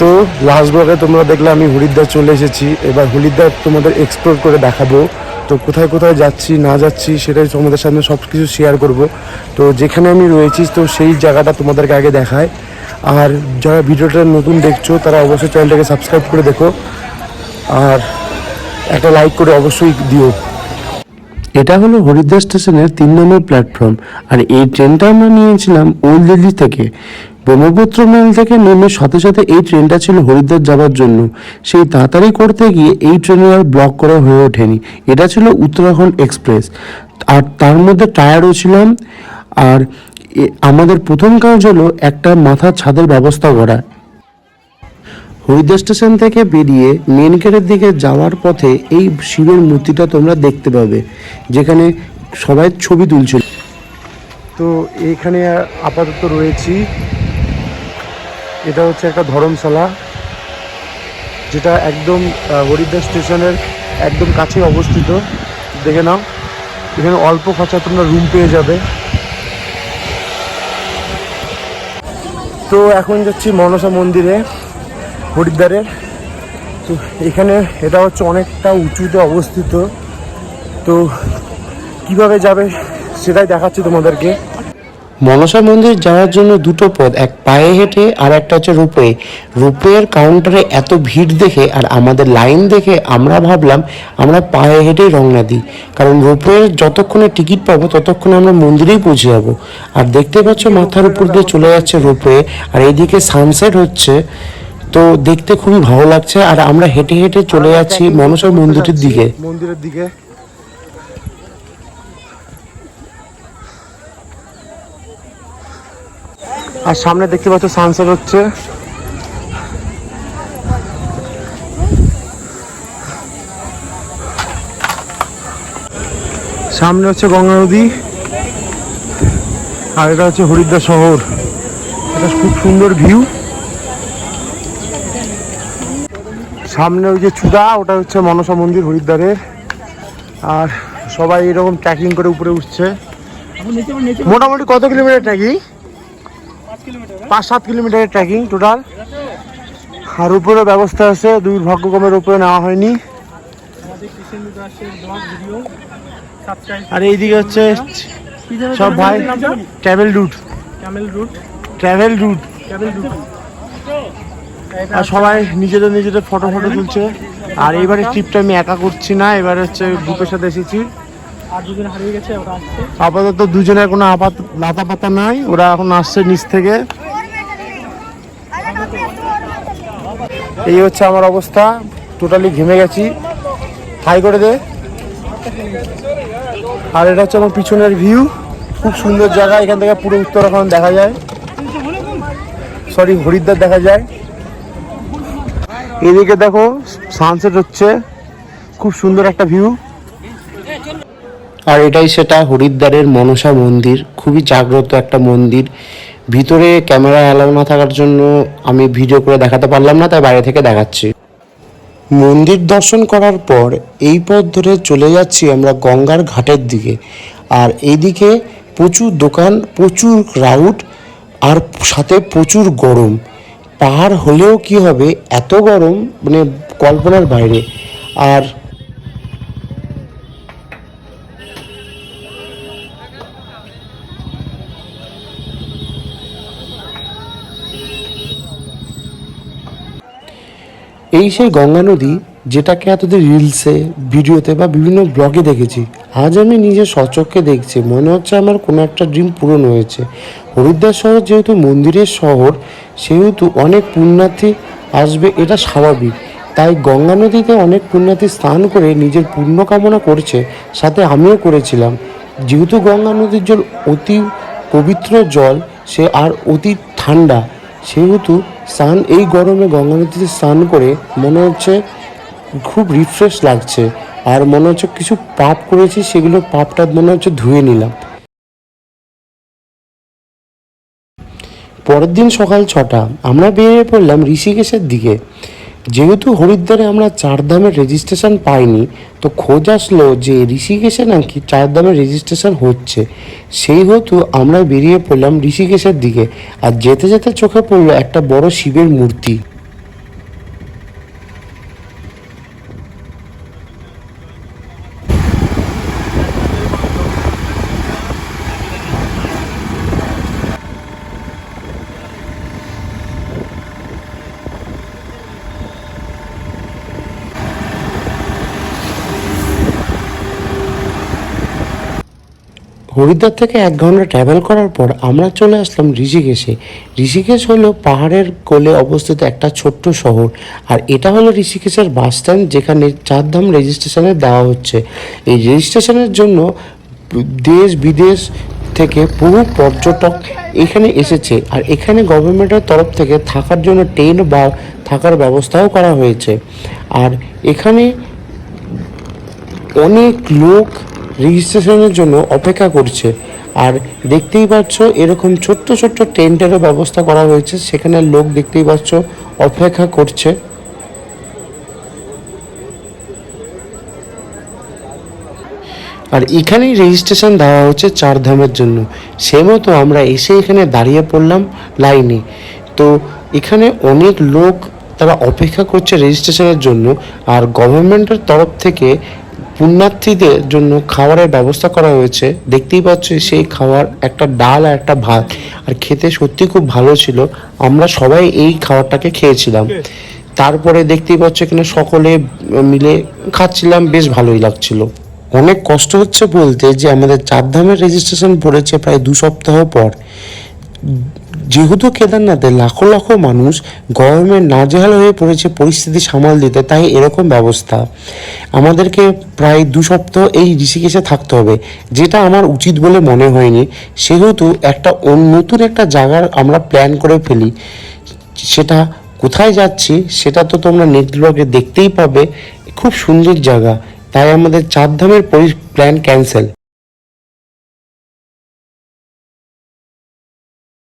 তো লাস্ট ব্লগে তোমরা দেখলে আমি হরিদ্বার চলে এসেছি। এবার হরিদ্বার তোমাদের এক্সপ্লোর করে দেখাবো। তো কোথায় কোথায় যাচ্ছি, না যাচ্ছি সেটাই তোমাদের সামনে সব কিছু শেয়ার করব। তো যেখানে আমি রয়েছি, তো সেই জায়গাটা তোমাদেরকে আগে দেখায়। আর যারা ভিডিওটা নতুন দেখছ, তারা অবশ্যই চ্যানেলটাকে সাবস্ক্রাইব করে দেখো। আর একটা লাইক করে অবশ্যই দিও। এটা হলো হরিদ্বার স্টেশনের তিন নম্বর প্ল্যাটফর্ম আর এই ট্রেনটা আমরা নিয়েছিলাম ওল্ড দিল্লি থেকে। ব্রহ্মপুত্র মেল থেকে নেমে সাথে সাথে এই ট্রেনটা ছিল হরিদ্বার যাওয়ার জন্য। সেই তাড়াতাড়ি করতে গিয়ে এই ট্রেনে আর ব্লক করা হয়ে ওঠেনি। এটা ছিল উত্তরাখণ্ড এক্সপ্রেস আর তার মধ্যে টায়ারও ছিলাম। আর আমাদের প্রথম কাজ হলো একটা মাথার ছাদের ব্যবস্থা করা। হরিদ্বার স্টেশন থেকে বেরিয়ে মেন গেটের দিকে যাওয়ার পথে এই শিবের মূর্তিটা তোমরা দেখতে পাবে, যেখানে সবাই ছবি তুলছিল। তো এইখানে আপাতত রয়েছি। এটা হচ্ছে একটা ধর্মশালা, যেটা একদম হরিদ্বার স্টেশনের একদম কাছে অবস্থিত। দেখে নাও, এখানে অল্প খরচা তোমরা রুম পেয়ে যাবে। তো এখন যাচ্ছি মনসা মন্দিরে, হরিদ্বারের। তো এখানে এটা হচ্ছে অনেকটা উঁচুতে অবস্থিত। তো কীভাবে যাবে সেটাই দেখাচ্ছি তোমাদেরকে। মনসা মন্দির যাওয়ার জন্য দুটো পথ, এক পায়ে হেঁটে আর একটা হচ্ছে রূপে। রূপের কাউন্টারে এত ভিড় দেখে আর আমাদের লাইন দেখে আমরা ভাবলাম আমরা পায়ে হেঁটেই রওনা দিই। কারণ রূপের যতক্ষণে টিকিট পাবো, ততক্ষণে আমরা মন্দিরেই পৌঁছে যাব। আর দেখতে পাচ্ছ মাথার উপর দিয়ে চলে যাচ্ছে রূপে আর এইদিকে সানসেট হচ্ছে। তো দেখতে খুবই ভালো লাগছে আর আমরা হেঁটে হেঁটে চলে যাচ্ছি মনসা মন্দিরের দিকে। মন্দিরের দিকে। আর সামনে দেখতে পাচ্ছ সানসেট হচ্ছে। সামনে হচ্ছে গঙ্গা নদী। আর এটা হচ্ছে হরিদ্বার শহর। এটা খুব সুন্দর ভিউ সামনে ওই যে চূড়া, ওটা হচ্ছে মনসা মন্দির হরিদ্বারের। আর সবাই এরকম ট্র্যাকিং করে উপরে উঠছে। মোটামুটি কত কিলোমিটার ট্রেকিং পাঁচ সাত কিলোমিটারের ট্রেকিং টোটাল আর উপরে ব্যবস্থা আছে দুর্ভাগ্যক্রমের উপরে নেওয়া হয়নি। আর এইদিকে হচ্ছে সব ভাই ট্রাভেল রুট ট্রাভেল রুট আর সবাই নিজেদের নিজেদের ফটো ফটো তুলছে। আর এইবারে ট্রিপটা আমি একা করছি না এবারে হচ্ছে গ্রুপের সাথে এসেছি। আপাতত দুজনের কোনো আপাত লাতা পাতা নাই ওরা এখন আসছে নিচ থেকে। এই হচ্ছে আমার অবস্থা টোটালি ঘেমে গেছি। হাই করে দে। আর এটা হচ্ছে আমার পিছনের ভিউ খুব সুন্দর জায়গা, এখান থেকে পুরো উত্তরাখণ্ড দেখা যায়। সরি হরিদ্বার দেখা যায়। এদিকে দেখো সানসেট হচ্ছে। খুব সুন্দর একটা ভিউ আর এটাই সেটা হরিদ্বারের মনসা মন্দির। খুবই জাগ্রত একটা মন্দির। ভিতরে ক্যামেরা অ্যালাউ না থাকার জন্য আমি ভিডিও করে দেখাতে পারলাম না, তাই বাইরে থেকে দেখাচ্ছি। মন্দির দর্শন করার পর এই পথ ধরে চলে যাচ্ছি আমরা গঙ্গার ঘাটের দিকে। আর এইদিকে প্রচুর দোকান, প্রচুর ক্রাউড আর সাথে প্রচুর গরম। পাহাড় হলেও কি হবে? এত গরম মানে কল্পনার বাইরে। আর এই সেই গঙ্গা নদী যেটাকে এতদিন রিলসে, ভিডিওতে বা বিভিন্ন ব্লগে দেখেছি, আজ আমি নিজে সচক্ষে দেখছি। মনে হচ্ছে আমার কোনো একটা ড্রিম পূরণ হয়েছে। হরিদ্বার শহর যেহেতু মন্দিরের শহর, সেহেতু অনেক পুণ্যার্থী আসবে, এটা স্বাভাবিক। তাই গঙ্গা নদীতে অনেক পুণ্যার্থী স্নান করে নিজের পুণ্য কামনা করছে, সাথে আমিও করেছিলাম। যেহেতু গঙ্গা নদীর জল অতি পবিত্র জল, সে আর অতি ঠান্ডা সেহেতু স্নান, এই গরমে গঙ্গা নদীতে স্নান করে মনে হচ্ছে খুব রিফ্রেশ লাগছে। আর মনে হচ্ছে কিছু পাপ করেছি, সেগুলো পাপটা মনে হচ্ছে ধুয়ে নিলাম। পরের দিন সকাল ছটা, আমরা বেরিয়ে পড়লাম ঋষিকেশের দিকে। যেহেতু হরিদ্বারে আমরা চারধামের রেজিস্ট্রেশন পাইনি, তো খোঁজ আসলো যে ঋষিকেশে নাকি চারধামের রেজিস্ট্রেশন হচ্ছে। সেই হেতু আমরা বেরিয়ে পড়লাম ঋষিকেশের দিকে। আর যেতে যেতে চোখে পড়ল একটা বড় শিবের মূর্তি। হরিদ্বার থেকে এক ঘণ্টা ট্রাভেল করার পর আমরা চলে আসলাম ঋষিকেশে। ঋষিকেশ হলো পাহাড়ের কোলে অবস্থিত একটা ছোট্ট শহর। আর এটা হলো ঋষিকেশের বাস স্ট্যান্ড যেখানে চারধাম রেজিস্ট্রেশনে দেওয়া হচ্ছে। এই রেজিস্ট্রেশনের জন্য দেশ বিদেশ থেকে বহু পর্যটক এখানে এসেছে। আর এখানে গভর্নমেন্টের তরফ থেকে থাকার জন্য ট্রেন বা থাকার ব্যবস্থাও করা হয়েছে। আর এখানে অনেক লোক রেজিস্ট্রেশনের জন্য অপেক্ষা করছে। আর দেখতেই পাচ্ছ, এরকম ছোট্ট ছোট্ট টেন্টেরও ব্যবস্থা করা হয়েছে। সেখানে লোক দেখতেই পাচ্ছ, অপেক্ষা করছে। আর এখানেই রেজিস্ট্রেশন দেওয়া হচ্ছে চার ধামের জন্য। সে মতো আমরা এসে এখানে দাঁড়িয়ে পড়লাম লাইনে। তো এখানে অনেক লোক তারা অপেক্ষা করছে রেজিস্ট্রেশনের জন্য। আর গভর্নমেন্টের তরফ থেকে পুণ্যার্থীদের জন্য খাবারের ব্যবস্থা করা হয়েছে। দেখতেই পাচ্ছ সেই খাবার একটা ডাল আর একটা ভাত। আর খেতে সত্যি খুব ভালো ছিল। আমরা সবাই এই খাবারটাকে খেয়েছিলাম। তারপরে দেখতেই পাচ্ছ এখানে সকলে মিলে খাচ্ছিলাম বেশ ভালোই লাগছিল। অনেক কষ্ট হচ্ছে বলতে যে আমাদের চারধামের রেজিস্ট্রেশন পড়েছে প্রায় দু সপ্তাহ পর। যেহেতু কেদারনাথে লাখো লাখো মানুষ গভর্নমেন্ট নাজেহাল হয়ে পড়েছে, পরিস্থিতি সামাল দিতে, তাই এরকম ব্যবস্থা। আমাদেরকে প্রায় দু সপ্তাহ এই ঋষিকেশে থাকতে হবে, যেটা আমার উচিত বলে মনে হয়নি। সেহেতু একটা নতুন একটা জায়গার আমরা প্ল্যান করে ফেলি। সেটা কোথায় যাচ্ছি, সেটা তো তোমরা ব্লগে দেখতেই পাবে। খুব সুন্দর জায়গা, তাই আমাদের চারধামের প্ল্যান ক্যান্সেল